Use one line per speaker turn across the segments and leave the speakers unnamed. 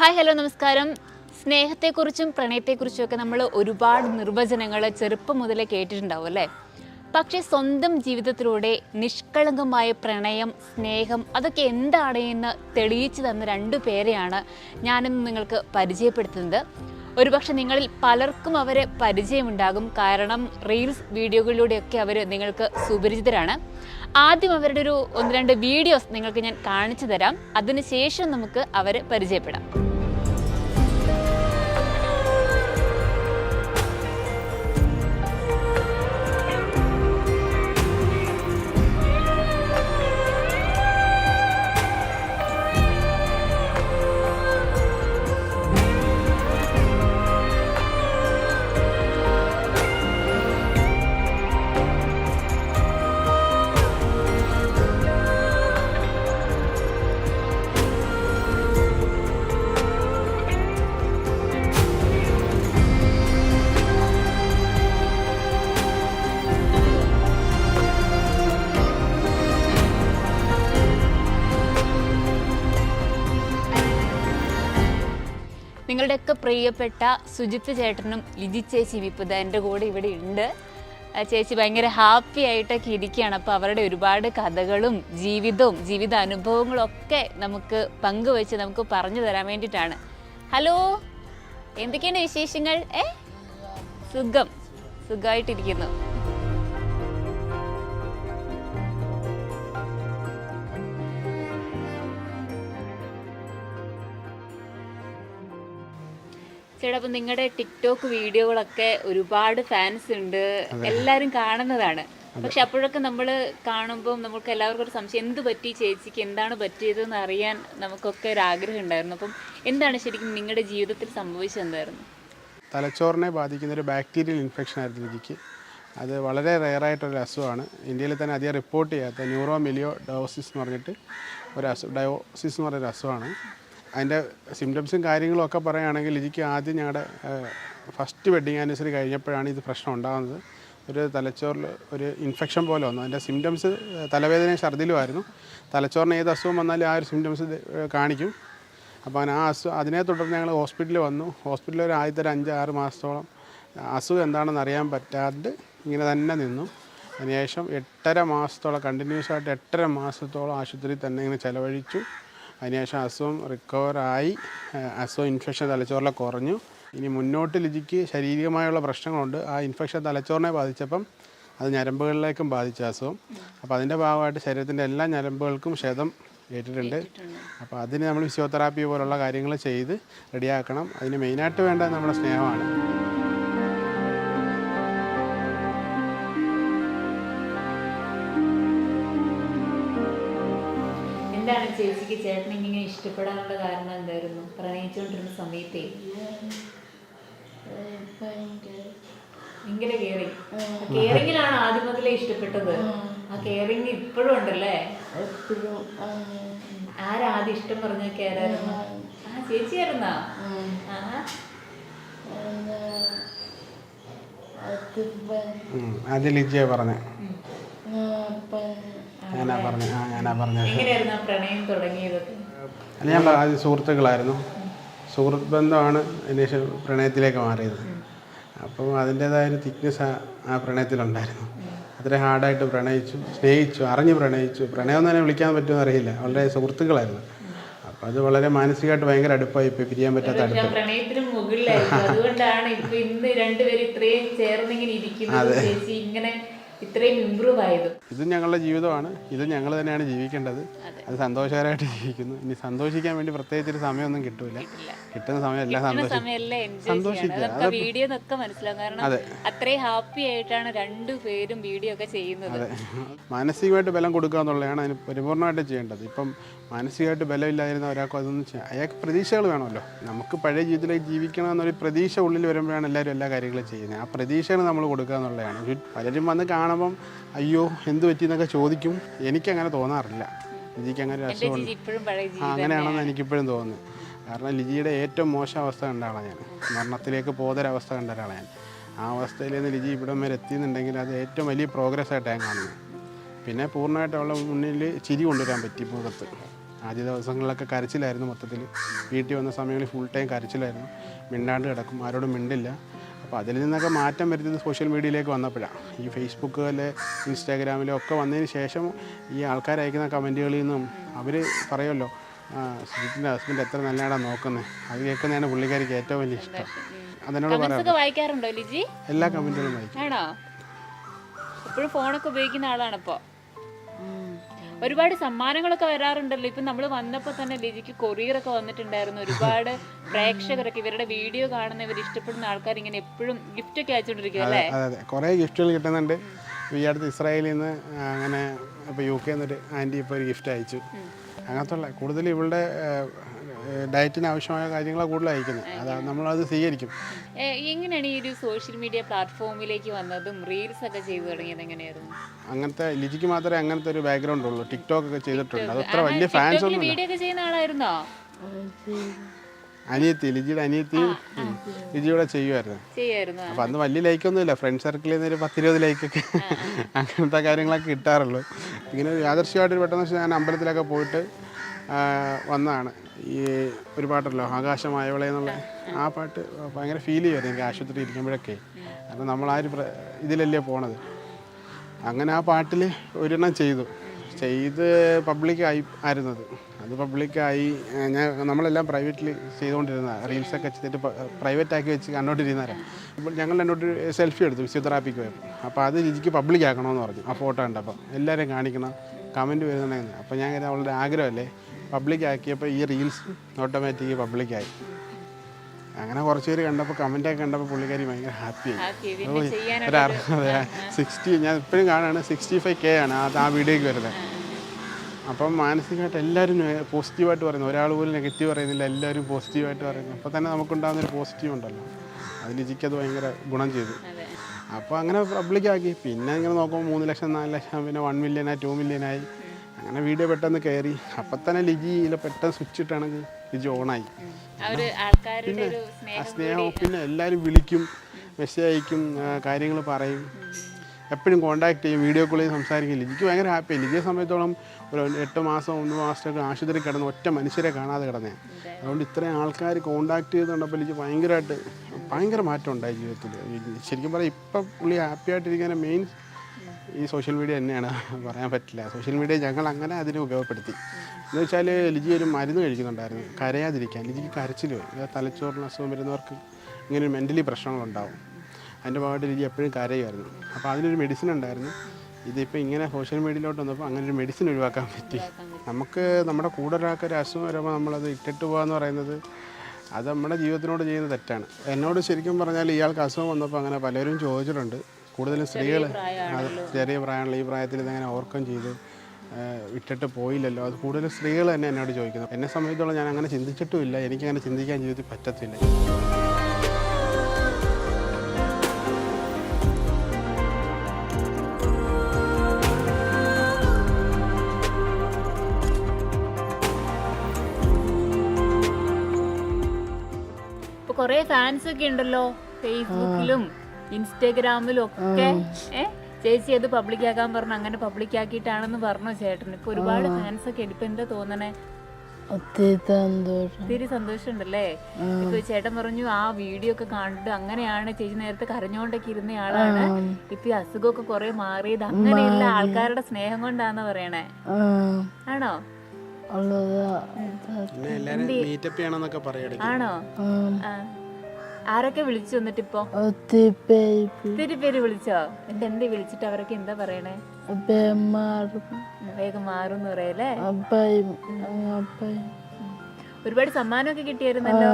Hi hello നമസ്കാരം. സ്നേഹത്തെക്കുറിച്ചും പ്രണയത്തെക്കുറിച്ചും ഒക്കെ നമ്മൾ ഒരുപാട് നിർവചനങ്ങൾ ചെറുപ്പം മുതലേ കേട്ടിട്ടുണ്ടാവും അല്ലേ? പക്ഷേ സ്വന്തം ജീവിതത്തിലൂടെ നിഷ്കളങ്കമായ പ്രണയം സ്നേഹം അതൊക്കെ എന്താണ് എന്ന് തെളിയിച്ചു തന്ന രണ്ടു പേരെയാണ് ഞാനിന്ന് നിങ്ങൾക്ക് പരിചയപ്പെടുത്തുന്നത്. ഒരുപക്ഷെ നിങ്ങളിൽ പലർക്കും അവരെ പരിചയമുണ്ടാകും. കാരണം റീൽസ് വീഡിയോകളിലൂടെയൊക്കെ അവർ നിങ്ങൾക്ക് സുപരിചിതരാണ്. ആദ്യം അവരുടെ ഒരു ഒന്ന് രണ്ട് വീഡിയോസ് നിങ്ങൾക്ക് ഞാൻ കാണിച്ചു തരാം. അതിനുശേഷം നമുക്ക് അവരെ പരിചയപ്പെടാം. നിങ്ങളുടെയൊക്കെ പ്രിയപ്പെട്ട സുജിത്ത് ചേട്ടനും ലിജി ചേച്ചി വിപ്പുത എന്റെ കൂടെ ഇവിടെ ഉണ്ട്. ചേച്ചി ഭയങ്കര ഹാപ്പി ആയിട്ടൊക്കെ ഇരിക്കുകയാണ്. അപ്പോൾ അവരുടെ ഒരുപാട് കഥകളും ജീവിതവും ജീവിത അനുഭവങ്ങളും ഒക്കെ നമുക്ക് പങ്കുവെച്ച് നമുക്ക് പറഞ്ഞു തരാൻ വേണ്ടിയിട്ടാണ്. ഹലോ എന്തൊക്കെയാണ് വിശേഷങ്ങൾ? ഏ? സുഖം. സുഖമായിട്ടിരിക്കുന്നു. ചേട്ടാ അപ്പൊ നിങ്ങളുടെ ടിക്ടോക്ക് വീഡിയോകളൊക്കെ ഒരുപാട് ഫാൻസ് ഉണ്ട്. എല്ലാരും കാണുന്നതാണ്. പക്ഷെ അപ്പോഴൊക്കെ നമ്മൾ കാണുമ്പോൾ നമുക്ക് എല്ലാവർക്കും ഒരു സംശയം എന്ത് പറ്റി ചേച്ചിക്ക്? എന്താണ് പറ്റിയതെന്ന് അറിയാൻ നമുക്കൊക്കെ ഒരു ആഗ്രഹം ഉണ്ടായിരുന്നു. അപ്പം എന്താണ് ശരിക്കും നിങ്ങളുടെ ജീവിതത്തിൽ സംഭവിച്ചത് എന്തായിരുന്നു?
തലച്ചോറിനെ ബാധിക്കുന്ന ഒരു ബാക്ടീരിയൽ ഇൻഫെക്ഷൻ ആയിരുന്നു എനിക്ക്. അത് വളരെ റെയറായിട്ടൊരു അസുഖമാണ്. ഇന്ത്യയിൽ തന്നെ അധികം റിപ്പോർട്ട് ചെയ്യാത്ത ന്യൂറോ മിലിയോ ഡയോസിസ് എന്ന് പറഞ്ഞിട്ട് ഒരു അസു ഡയോസിസ് എന്ന് പറയുന്ന അസുഖമാണ്. അതിന്റെ സിംറ്റംസും കാര്യങ്ങളും ഒക്കെ പറയുകയാണെങ്കിൽ ലിജിക്ക് ആദ്യം ഞങ്ങളുടെ ഫസ്റ്റ് വെഡിങ് ആനിവേഴ്സറി കഴിഞ്ഞപ്പോഴാണ് ഇത് പ്രശ്നം ഉണ്ടാകുന്നത്. ഒരു തലച്ചോറിൽ ഒരു ഇൻഫെക്ഷൻ പോലെ വന്നു. അതിന്റെ സിംറ്റംസ് തലവേദനയും ഛർദിലുമായിരുന്നു തലച്ചോറിന് ഏത് അസുഖം വന്നാലും ആ ഒരു സിംറ്റംസ് കാണിക്കും. അപ്പോൾ ആ അസുഖം അതിനെ തുടർന്ന് ഞങ്ങൾ ഹോസ്പിറ്റലിൽ വന്നു. ഹോസ്പിറ്റലിൽ ഒരു ആദ്യത്തെ ഒരു അഞ്ച് ആറ് മാസത്തോളം അസുഖം എന്താണെന്ന് അറിയാൻ പറ്റാണ്ട് ഇങ്ങനെ തന്നെ നിന്നു. അതിനുശേഷം എട്ടര മാസത്തോളം കണ്ടിന്യൂസ് ആയിട്ട് എട്ടര മാസത്തോളം ആശുപത്രിയിൽ തന്നെ ഇങ്ങനെ ചിലവഴിച്ചു. അതിനുശേഷം അസുഖം റിക്കവറായി അസുഖം ഇൻഫെക്ഷൻ തലച്ചോറിലെ കുറഞ്ഞു. ഇനി മുന്നോട്ട് ലിജിക്ക് ശാരീരികമായുള്ള പ്രശ്നങ്ങളുണ്ട്. ആ ഇൻഫെക്ഷൻ തലച്ചോറിനെ ബാധിച്ചപ്പം അത് ഞരമ്പുകളിലേക്കും ബാധിച്ച അസുഖം. അപ്പോൾ അതിന്റെ ഭാഗമായിട്ട് ശരീരത്തിന്റെ എല്ലാ ഞരമ്പുകൾക്കും ക്ഷതം ഏറ്റിട്ടുണ്ട്. അപ്പോൾ അതിന് നമ്മൾ ഫിസിയോതെറാപ്പി പോലുള്ള കാര്യങ്ങൾ ചെയ്ത് റെഡിയാക്കണം അതിന് മെയിനായിട്ട് വേണ്ടത് നമ്മുടെ സ്നേഹമാണ്.
എന്താണ് ചേച്ചിക്ക് ചേട്ടനെ ഇങ്ങനെ ഇഷ്ടപ്പെടാനുള്ള കാരണം എന്തായിരുന്നു? പ്രണയിച്ചുകൊണ്ടിരുന്ന സമയത്തേ. ഭയങ്കര കെയറിങ് കെയറിങ്ങിലാണ് ആദ്യം മുതലേ ഇഷ്ടപ്പെട്ടത്. ആ കെയറിങ് ഇപ്പോഴും ഉണ്ടല്ലേ? ആരാദ്യം ഇഷ്ടം പറഞ്ഞ ആരായിരുന്നു? ആ ചേച്ചിയായിരുന്നാ.
ആദ്യം ലിജിയെ പറഞ്ഞേ ഞാനാ പറഞ്ഞു ആ ഞാനാ പറഞ്ഞത്.
പ്രണയം തുടങ്ങിയത്
അല്ല ഞാൻ പറഞ്ഞു സുഹൃത്തുക്കളായിരുന്നു. സുഹൃത്ത് ബന്ധമാണ് അതിന് ശേഷം പ്രണയത്തിലേക്ക് മാറിയത്. അപ്പം അതിന്റേതായ ഒരു തിക്നെസ് ആ പ്രണയത്തിലുണ്ടായിരുന്നു. അത്രയും ഹാർഡായിട്ട് പ്രണയിച്ചു സ്നേഹിച്ചു അറിഞ്ഞ് പ്രണയിച്ചു. പ്രണയം തന്നെ വിളിക്കാൻ പറ്റുമെന്ന് അറിയില്ല. വളരെ സുഹൃത്തുക്കളായിരുന്നു. അപ്പം അത് വളരെ മാനസികമായിട്ട് ഭയങ്കര അടുപ്പായി ഇപ്പോൾ പിരിയാൻ പറ്റാത്ത അടുപ്പം.
അതുകൊണ്ടാണ് ഇപ്പൊ ഇന്ന് രണ്ടുപേരും ഇത്രയും ചേർന്നിങ്ങനെ ഇരിക്കുന്നത്. ചേച്ചി ഇങ്ങനെ ഇത്രയും ഇമ്പ്രൂവ് ആയതും.
ഇത് ഞങ്ങളുടെ ജീവിതമാണ്. ഇത് ഞങ്ങൾ തന്നെയാണ് ജീവിക്കേണ്ടത്. അത്. സന്തോഷകരമായിട്ട് ജീവിക്കുന്നു. ഇനി സന്തോഷിക്കാൻ വേണ്ടി പ്രത്യേകിച്ച് ഒരു സമയമൊന്നും കിട്ടൂല. കിട്ടുന്ന സമയം എല്ലാം സന്തോഷിക്കും
സമയമെല്ലാം എൻജോയ് ചെയ്യണം അതൊക്കെ വീഡിയോ ഒക്കെ മനസ്സിലാവും. കാരണം അത്രയും ഹാപ്പി ആയിട്ടാണ് രണ്ടുപേരും വീഡിയോ ഒക്കെ ചെയ്യുന്നത്.
മാനസികമായിട്ട് ബലം കൊടുക്കുക എന്നുള്ളതാണ് അതിന് പരിപൂർണമായിട്ട് ചെയ്യേണ്ടത്. ഇപ്പം മാനസികമായിട്ട് ബലമില്ലായിരുന്ന ഒരാൾക്ക് അതൊന്നും ചെയ്യാം അയാൾക്ക് പ്രതീക്ഷകൾ വേണമല്ലോ. നമുക്ക് പഴയ ജീവിതത്തിലേക്ക് ജീവിക്കണം എന്നൊരു പ്രതീക്ഷ ഉള്ളിൽ വരുമ്പോഴാണ് എല്ലാവരും എല്ലാ കാര്യങ്ങളും ചെയ്യുന്നത്. ആ പ്രതീക്ഷകൾ നമ്മൾ കൊടുക്കുക എന്നുള്ളതാണ്. പലരും വന്ന് കാണുമ്പം അയ്യോ എന്ത് പറ്റി എന്നൊക്കെ ചോദിക്കും. എനിക്കങ്ങനെ തോന്നാറില്ല. ലിജിക്ക് അങ്ങനെ ഒരു
പഴയ
അങ്ങനെയാണെന്ന് എനിക്കിപ്പോഴും തോന്നുന്നു. കാരണം ലിജിയുടെ ഏറ്റവും മോശം അവസ്ഥ കണ്ട ആളാണ് ഞാൻ. മരണത്തിലേക്ക് പോകുന്നൊരവസ്ഥ കണ്ട ഒരാളാണ് ഞാൻ. ആ അവസ്ഥയിൽ നിന്ന് ലിജി ഇവിടം വരെ എത്തിയെന്നുണ്ടെങ്കിൽ അത് ഏറ്റവും വലിയ പ്രോഗ്രസ് ആയിട്ട് ഞാൻ കാണുന്നു പിന്നെ പൂർണമായിട്ട് അവളുടെ മുന്നിൽ ചിരി കൊണ്ടുവരാൻ പറ്റി മുഖത്ത്. ആദ്യ ദിവസങ്ങളിലൊക്കെ കരച്ചിലായിരുന്നു മൊത്തത്തിൽ. വീട്ടിൽ വന്ന സമയങ്ങളിൽ ഫുൾ ടൈം കരച്ചിലായിരുന്നു. മിണ്ടാണ്ട് കിടക്കും. ആരോടും മിണ്ടില്ല. അപ്പോൾ അതിൽ നിന്നൊക്കെ മാറ്റം വരുത്തുന്നത് സോഷ്യൽ മീഡിയയിലേക്ക് വന്നപ്പോഴാണ് ഈ ഫേസ്ബുക്കിലെ ഇൻസ്റ്റാഗ്രാമിലും ഒക്കെ വന്നതിന് ശേഷം ഈ ആൾക്കാർ അയക്കുന്ന കമന്റുകളിൽ നിന്നും അവർ പറയുമല്ലോ സുജിത്തിന്റെ ഹസ്ബൻഡ് എത്ര നല്ലതാണ് നോക്കുന്നത് അത് കേൾക്കുന്നതാണ് പുള്ളിക്കാരിക്ക് ഏറ്റവും വലിയ ഇഷ്ടം. അതിനോട്
വായിക്കാറുണ്ടോ ലിജി?
എല്ലാ കമന്റുകളും വായിക്കും.
എപ്പോഴും ഫോണൊക്കെ ഉപയോഗിക്കുന്ന ആളാണിപ്പോ ഒരുപാട് സമ്മാനങ്ങളൊക്കെ വരാറുണ്ടല്ലോ. ഇപ്പൊ നമ്മൾ വന്നപ്പോ തന്നെ ലിജിക്ക് കൊറിയർ ഒക്കെ വന്നിട്ടുണ്ടായിരുന്നു. ഒരുപാട് പ്രേക്ഷകരൊക്കെ ഇവരുടെ വീഡിയോ കാണുന്ന ഇവർ ഇഷ്ടപ്പെടുന്ന ആൾക്കാർ ഇങ്ങനെ എപ്പോഴും ഗിഫ്റ്റ് ഒക്കെ അയച്ചുകൊണ്ടിരിക്കും അല്ലേ?
അതെ കുറേ ഗിഫ്റ്റുകൾ കിട്ടുന്നുണ്ട്. ഈ അടുത്ത് ഇസ്രായേലിൽ നിന്ന് അങ്ങനെ ഇപ്പോൾ യു കെ നിന്നൊരു ആന്റി ഇപ്പോൾ ഒരു ഗിഫ്റ്റ് അയച്ചു. അങ്ങനത്തുള്ള കൂടുതൽ ഇവളുടെ ഡയറ്റിന് ആവശ്യമായ കാര്യങ്ങളാണ് കൂടുതൽ അയക്കുന്നത് അത് നമ്മളത് സ്വീകരിക്കും.
എങ്ങനെയാണ് ഈ ഒരു സോഷ്യൽ മീഡിയ പ്ലാറ്റ്ഫോമിലേക്ക് വന്നതും റീൽസ് ഒക്കെ ചെയ്തു തുടങ്ങിയത് എങ്ങനെയായിരുന്നു?
അങ്ങനത്തെ ലിജിക്ക് മാത്രമേ അങ്ങനത്തെ ഒരു ബാക്ക്ഗ്രൗണ്ട് ഉള്ളൂ. ടിക്ടോക്ക് ഒക്കെ ചെയ്തിട്ടുണ്ട്. അത് അത്ര വലിയ ഫാൻസ് ഒന്നും
വീഡിയോ ഒക്കെ ചെയ്യുന്ന ആളായിരുന്നോ?
അനിയത്തി ലിജിയുടെ അനിയത്തി ലിജിയുടെ ചെയ്യുമായിരുന്നു
അപ്പൊ
അപ്പം അന്ന് വലിയ ലൈക്ക് ഒന്നും ഇല്ല. ഫ്രണ്ട് സർക്കിളിൽ നിന്ന് ഒരു പത്തിരുപത് ലൈക്കൊക്കെ അങ്ങനത്തെ കാര്യങ്ങളൊക്കെ കിട്ടാറുള്ളൂ. ഇങ്ങനെ ഒരു യാദർശ്യമായിട്ട് പെട്ടെന്ന് വെച്ചാൽ ഞാൻ അമ്പലത്തിലൊക്കെ പോയിട്ട് ആ, വന്നതാണ് ഈ ഒരു പാട്ടല്ലോ ആകാശമായവളെ എന്നുള്ള ആ പാട്ട് ഭയങ്കര ഫീൽ ചെയ്യുമായിരുന്നു എനിക്ക് ആശുപത്രി ഇരിക്കുമ്പോഴൊക്കെ. കാരണം നമ്മൾ ആ ഒരു ഇതിലല്ലേ പോണത്. അങ്ങനെ ആ പാട്ടിൽ ഒരെണ്ണം ചെയ്തു. ചെയ്ത് പബ്ലിക്കായി ആയിരുന്നത്. അത് പബ്ലിക്കായി ഞാൻ നമ്മളെല്ലാം പ്രൈവറ്റിൽ ചെയ്തുകൊണ്ടിരുന്ന റീൽസൊക്കെ ചെയ്തിട്ട് പ്രൈവറ്റ് ആക്കി വെച്ച് കണ്ടോണ്ടിരുന്നവരാണ് അപ്പോൾ ഞങ്ങൾ എന്നോട് സെൽഫി എടുത്തു ഫിസിയോതെറാപ്പിക്ക് പോയപ്പോൾ അപ്പോൾ അത് എനിക്ക് പബ്ലിക് ആക്കണമെന്ന് പറഞ്ഞു. ആ ഫോട്ടോ കണ്ടപ്പോൾ എല്ലാവരെയും കാണിക്കണം കമന്റ് വരുന്നുണ്ടെന്ന് അപ്പോൾ ഞാൻ അവളുടെ ആഗ്രഹമല്ലേ? പബ്ലിക് ആക്കിയപ്പോൾ ഈ റീൽസ് ഓട്ടോമാറ്റിക് പബ്ലിക്കായി. അങ്ങനെ കുറച്ച് പേര് കണ്ടപ്പോൾ കമന്റൊക്കെ കണ്ടപ്പോൾ പുള്ളിക്കാരി ഭയങ്കര ഹാപ്പിയായി ഒരു അറുപത് സിക്സ്റ്റി ഞാൻ ഇപ്പോഴും കാണുകയാണ് സിക്സ്റ്റി ഫൈവ് കെ ആണ് അത് ആ വീഡിയോയ്ക്ക് വരുന്നത്. അപ്പം മാനസികമായിട്ട് എല്ലാവരും പോസിറ്റീവായിട്ട് പറയുന്നു. ഒരാൾ പോലും നെഗറ്റീവ് പറയുന്നില്ല എല്ലാവരും പോസിറ്റീവായിട്ട് പറയുന്നു. അപ്പോൾ തന്നെ നമുക്കുണ്ടാകുന്ന ഒരു പോസിറ്റീവ് ഉണ്ടല്ലോ. അത് ലിജിക്ക് അത് ഭയങ്കര ഗുണം ചെയ്തു. അപ്പോൾ അങ്ങനെ പബ്ലിക്കാക്കി. പിന്നെ ഇങ്ങനെ നോക്കുമ്പോൾ മൂന്ന് ലക്ഷം നാല് ലക്ഷം പിന്നെ വൺ മില്യനായി ടു മില്യനായി അങ്ങനെ വീഡിയോ പെട്ടെന്ന് കയറി അപ്പൊ തന്നെ ലിജിയിൽ പെട്ടെന്ന് സ്വിച്ച് ഇട്ടാണെങ്കിൽ ലിജി ഓണായി
അവർ ആൾക്കാരുടെ ഒരു
ആ
സ്നേഹം
സ്നേഹം പിന്നെ എല്ലാവരും വിളിക്കും മെസ്സേജ് അയക്കും കാര്യങ്ങൾ പറയും. എപ്പോഴും കോണ്ടാക്ട് ചെയ്യും വീഡിയോ കോളിൽ സംസാരിക്കും. ലിജിക്ക് ഭയങ്കര ഹാപ്പി ലിജിയെ സമയത്തോളം ഒരു എട്ട് മാസം ഒന്ന് മാസത്തേക്ക് ആശുപത്രി കിടന്ന് ഒറ്റ മനുഷ്യരെ കാണാതെ കിടന്നേ. അതുകൊണ്ട് ഇത്രയും ആൾക്കാർ കോണ്ടാക്ട് ചെയ്തുകൊണ്ടപ്പോൾ ലിജി ഭയങ്കരമായിട്ട് ഭയങ്കര മാറ്റം ഉണ്ടായി ജീവിതത്തിൽ. ശരിക്കും പറയാം ഇപ്പം പുള്ളി ഹാപ്പി ആയിട്ടിരിക്കാൻ മെയിൻ ഈ സോഷ്യൽ മീഡിയ തന്നെയാണ്. പറയാൻ പറ്റില്ല. സോഷ്യൽ മീഡിയ ഞങ്ങൾ അങ്ങനെ അതിനെ ഉപയോഗപ്പെടുത്തി. എന്ന് വെച്ചാൽ ലിജി ഒരു മരുന്ന് കഴിക്കുന്നുണ്ടായിരുന്നു. കരയാതിരിക്കാൻ. ലിജിക്ക് കരച്ചിൽ വരും. തലച്ചോറിന് അസുഖം വരുന്നവർക്ക് ഇങ്ങനെ ഒരു മെന്റലി പ്രശ്നങ്ങളുണ്ടാവും. അതിന്റെ ഭാഗമായിട്ട് ലിജി എപ്പോഴും കരയുമായിരുന്നു. അപ്പോൾ അതിനൊരു മെഡിസിൻ ഉണ്ടായിരുന്നു. ഇതിപ്പോൾ ഇങ്ങനെ സോഷ്യൽ മീഡിയയിലോട്ട് വന്നപ്പോൾ അങ്ങനെ ഒരു മെഡിസിൻ ഒഴിവാക്കാൻ പറ്റി. നമുക്ക് നമ്മുടെ കൂടെ ഒരാൾക്ക് ഒരു അസുഖം വരുമ്പോൾ നമ്മളത് ഇട്ടിട്ട് പോകാന്ന് പറയുന്നത് അത് നമ്മുടെ ജീവിതത്തിനോട് ചെയ്യുന്ന തെറ്റാണ്. എന്നോട് ശരിക്കും പറഞ്ഞാൽ ഇയാൾക്ക് അസുഖം വന്നപ്പോൾ അങ്ങനെ പലരും ചോദിച്ചിട്ടുണ്ട്. കൂടുതലും സ്ത്രീകൾ ചെറിയ പ്രായമുള്ള ഈ പ്രായത്തിൽ ഇതെങ്ങനെ ഓർക്കം ചെയ്ത് വിട്ടിട്ട് പോയില്ലല്ലോ? അത് കൂടുതലും സ്ത്രീകൾ തന്നെ എന്നോട് ചോദിക്കുന്നത് എന്നെ സംബന്ധിച്ചോളം ഞാൻ അങ്ങനെ ചിന്തിച്ചിട്ടുമില്ല. എനിക്കങ്ങനെ ചിന്തിക്കാൻ ജീവിതത്തിൽ പറ്റത്തില്ല.
കൊറേ ഫാൻസ് ഒക്കെ ഉണ്ടല്ലോ ഫേസ്ബുക്കിലും ഇൻസ്റ്റാഗ്രാമിലും ഒക്കെ ഏ ചേച്ചി അത് പബ്ലിക് ആക്കാൻ പറഞ്ഞു അങ്ങനെ പബ്ലിക് ആക്കിയിട്ടാണെന്ന് പറഞ്ഞു ചേട്ടൻ ഇപ്പൊ ഒരുപാട് ഫാൻസ് ഒക്കെ. ഇപ്പൊ എന്താ തോന്നണേ?
ഒത്തിരി സന്തോഷം.
ഒത്തിരി സന്തോഷമുണ്ടല്ലേ? ഇപ്പൊ ചേട്ടൻ പറഞ്ഞു ആ വീഡിയോ ഒക്കെ കണ്ടിട്ട് അങ്ങനെയാണ് ചേച്ചി നേരത്തെ കരഞ്ഞോണ്ടൊക്കെ ഇരുന്ന ആളാണ്. ഇപ്പൊ അസുഖമൊക്കെ കൊറേ മാറിയത് അങ്ങനെയുള്ള ആൾക്കാരുടെ സ്നേഹം കൊണ്ടാന്ന് പറയണേ. ആണോ? ആണോ. ആരൊക്കെ വിളിച്ചു വന്നിട്ട് ഇപ്പൊ
ഒത്തിരി പേര്
പേര് വിളിച്ചോ? എന്റെ എന്ത് വിളിച്ചിട്ട് അവരൊക്കെ എന്താ പറയണേ? വേഗം മാറും എന്ന് പറയല്ലേ? ഒരുപാട് സമ്മാനമൊക്കെ കിട്ടിയായിരുന്നല്ലോ?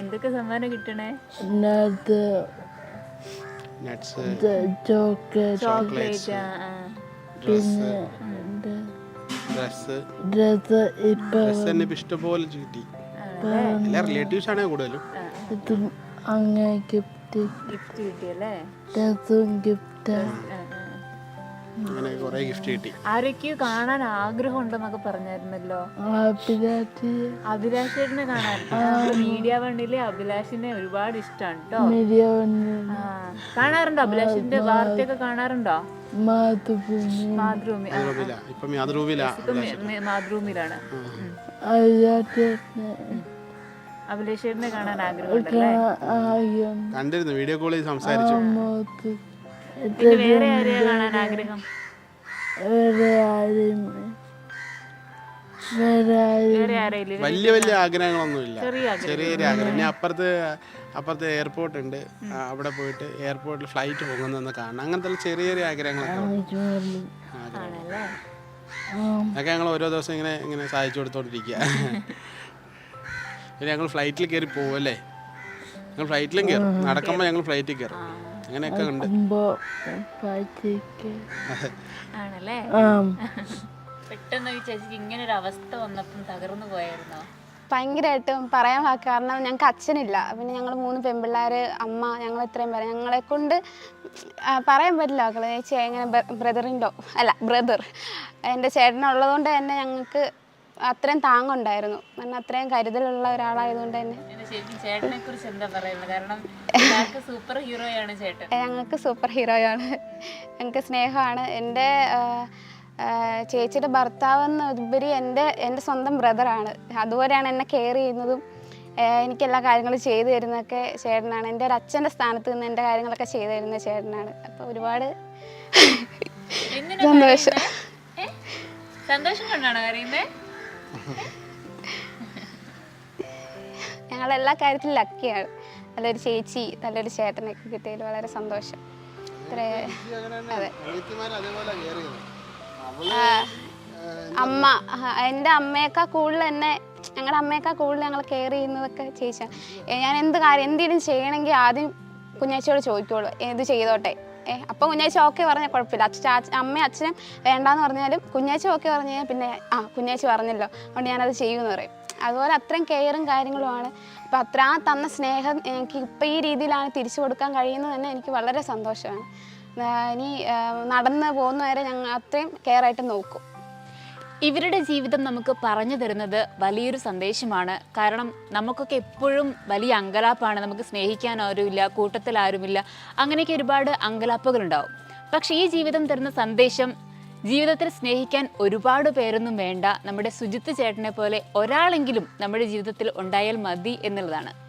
എന്തൊക്കെ സമ്മാനം കിട്ടണേ?
ചോക്ലേറ്റ്. പിന്നെ ഡ്രസ്
ഇഷ്ടംപോലെ കിട്ടി എല്ലാ റിലേറ്റീവ്സ് ആണ് കൂടുതലും.
ഇതും അങ്ങനെ ഗിഫ്റ്റ്.
ഗിഫ്റ്റ് കിട്ടിയല്ലേ?
ഡ്രസ്സും ഗിഫ്റ്റ്.
അങ്ങനെ കുറേ ഗിഫ്റ്റ് കിട്ടി.
ആരൊക്കെയോ കാണാൻ ആഗ്രഹം ഉണ്ടെന്നൊക്കെ പറഞ്ഞായിരുന്നല്ലോ.
അഭിലാഷി.
അഭിലാഷ് ചേട്ടനെ കാണാൻ മീഡിയ വണ്ടിയിലെ അഭിലാഷിനെ ഒരുപാട് ഇഷ്ടമാണ് കേട്ടോ ആ, കാണാറുണ്ടോ അഭിലാഷിന്റെ വാർത്തയൊക്കെ കാണാറുണ്ടോ?
മാതൃഭൂമി.
മാതൃഭൂമിയിലാണ്. ഉം.
അയ്യാറ്റേട്ടനെ
അഭിലാഷ് ചേട്ടനെ കാണാൻ ആഗ്രഹമുണ്ടല്ലേ
കണ്ടിരുന്നു വീഡിയോ കോൾ ചെയ്ത് സംസാരിച്ചു.
പിന്നെ വേറെ ആരെയാ കാണാൻ ആഗ്രഹം?
വലിയ വലിയ ആഗ്രഹങ്ങളൊന്നുമില്ല.
ചെറിയ
ചെറിയ ആഗ്രഹം. ഇനി അപ്പുറത്ത് അപ്പുറത്ത് എയർപോർട്ട് ഉണ്ട്. അവിടെ പോയിട്ട് എയർപോർട്ടിൽ ഫ്ലൈറ്റ് പോകുന്നതെന്ന് കാണണം. അങ്ങനത്തെ ചെറിയ ചെറിയ ആഗ്രഹങ്ങളൊക്കെ അതൊക്കെ ഞങ്ങൾ ഓരോ ദിവസം ഇങ്ങനെ ഇങ്ങനെ സഹായിച്ചു കൊടുത്തോണ്ടിരിക്കുക പിന്നെ ഞങ്ങൾ ഫ്ലൈറ്റിൽ കയറി പോകും അല്ലേ? ഞങ്ങൾ ഫ്ലൈറ്റിലും കയറും. നടക്കുമ്പോൾ ഞങ്ങൾ ഫ്ലൈറ്റിൽ കയറും. അങ്ങനെയൊക്കെ ഉണ്ട്.
ആണല്ലേ? പെട്ടെന്ന് ഈ ചേച്ചിക്ക് ഇങ്ങനെ ഒരു അവസ്ഥ വന്നപ്പം തകർന്നു പോയായിരുന്നോ?
ഭയങ്കരമായിട്ടും പറയാൻ വാക്ക് കാരണം ഞങ്ങൾക്ക് അച്ഛനില്ല. പിന്നെ ഞങ്ങൾ മൂന്ന് പെൺപിള്ളേർ അമ്മ ഞങ്ങൾ ഇത്രയും പേര്. ഞങ്ങളെ കൊണ്ട് പറയാൻ പറ്റില്ല മക്കളെ. ചേച്ചി എങ്ങനെ ബ്രദറിന്റെ അല്ല ബ്രദർ എന്റെ ചേട്ടനുള്ളതുകൊണ്ട് തന്നെ ഞങ്ങൾക്ക് അത്രയും താങ്ങുണ്ടായിരുന്നു. കാരണം അത്രയും കരുതലുള്ള ഒരാളായതുകൊണ്ട് തന്നെ.
എന്റെ ശരിക്കും ചേട്ടനെ കുറിച്ച് എന്താ പറയുന്നത്? കാരണം സൂപ്പർ ഹീറോയാണ് ചേട്ടൻ.
ഞങ്ങൾക്ക് സൂപ്പർ ഹീറോയാണ് ഞങ്ങൾക്ക് സ്നേഹമാണ്. എന്റെ ചേച്ചിയുടെ ഭർത്താവ് എന്ന ഉപരി എന്റെ എന്റെ സ്വന്തം ബ്രദറാണ് അതുപോലെയാണ് എന്നെ കെയർ ചെയ്യുന്നതും എനിക്കെല്ലാ എനിക്ക് എല്ലാ കാര്യങ്ങളും ചെയ്തു തരുന്നതൊക്കെ ചേട്ടനാണ്. എന്റെ ഒരു അച്ഛന്റെ സ്ഥാനത്ത് നിന്ന് എന്റെ കാര്യങ്ങളൊക്കെ ചെയ്തു തരുന്ന ചേട്ടനാണ്. അപ്പോൾ ഒരുപാട് സന്തോഷം?
സന്തോഷം കൊണ്ടാണ് കരയുന്നേ
ഞങ്ങൾ എല്ലാ കാര്യത്തിലും ലക്കിയാണ് നല്ലൊരു ചേച്ചി നല്ലൊരു ചേട്ടനൊക്കെ കിട്ടിയതിൽ വളരെ സന്തോഷം. അമ്മ എന്റെ അമ്മയേക്കാൾ കൂടുതൽ എന്നെ ഞങ്ങളുടെ അമ്മയേക്കാൾ കൂടുതൽ ഞങ്ങൾ കെയർ ചെയ്യുന്നതൊക്കെ ചേച്ചിയാണ്. ഞാൻ എന്ത് കാര്യം എന്തെങ്കിലും ചെയ്യണമെങ്കിൽ ആദ്യം കുഞ്ഞാച്ചിയോട് ചോദിക്കുള്ളൂ ഇത് ചെയ്തോട്ടെ? ഏ അപ്പം കുഞ്ഞാച്ച ഓക്കെ പറഞ്ഞാൽ കുഴപ്പമില്ല. അച്ഛൻ അച്ഛ- അമ്മയും അച്ഛനും വേണ്ടാന്ന് പറഞ്ഞാലും കുഞ്ഞാച്ച ഓക്കെ പറഞ്ഞു കഴിഞ്ഞാൽ പിന്നെ ആ കുഞ്ഞാച്ച പറഞ്ഞല്ലോ. അതുകൊണ്ട് ഞാനത് ചെയ്യുമെന്ന് പറയും. അതുപോലെ അത്രയും കെയറും കാര്യങ്ങളുമാണ്. അപ്പം അത്ര ആ തന്ന സ്നേഹം എനിക്ക് ഇപ്പം ഈ രീതിയിലാണ് തിരിച്ചു കൊടുക്കാൻ കഴിയുന്നത് തന്നെ എനിക്ക് വളരെ സന്തോഷമാണ്. ഇനി നടന്ന് പോകുന്നവരെ ഞങ്ങൾ അത്രയും കെയറായിട്ട് നോക്കും.
ഇവരുടെ ജീവിതം നമുക്ക് പറഞ്ഞു തരുന്നത് വലിയൊരു സന്ദേശമാണ്. കാരണം നമുക്കൊക്കെ എപ്പോഴും വലിയ അങ്കലാപ്പാണ്. നമുക്ക് സ്നേഹിക്കാൻ ആരുമില്ല കൂട്ടത്തിൽ ആരുമില്ല. അങ്ങനെയൊക്കെ ഒരുപാട് അങ്കലാപ്പുകളുണ്ടാവും. പക്ഷേ ഈ ജീവിതം തരുന്ന സന്ദേശം ജീവിതത്തിൽ സ്നേഹിക്കാൻ ഒരുപാട് പേരൊന്നും വേണ്ട. നമ്മുടെ സുജിത്ത് ചേട്ടനെ പോലെ ഒരാളെങ്കിലും നമ്മുടെ ജീവിതത്തിൽ ഉണ്ടായാൽ മതി എന്നുള്ളതാണ്.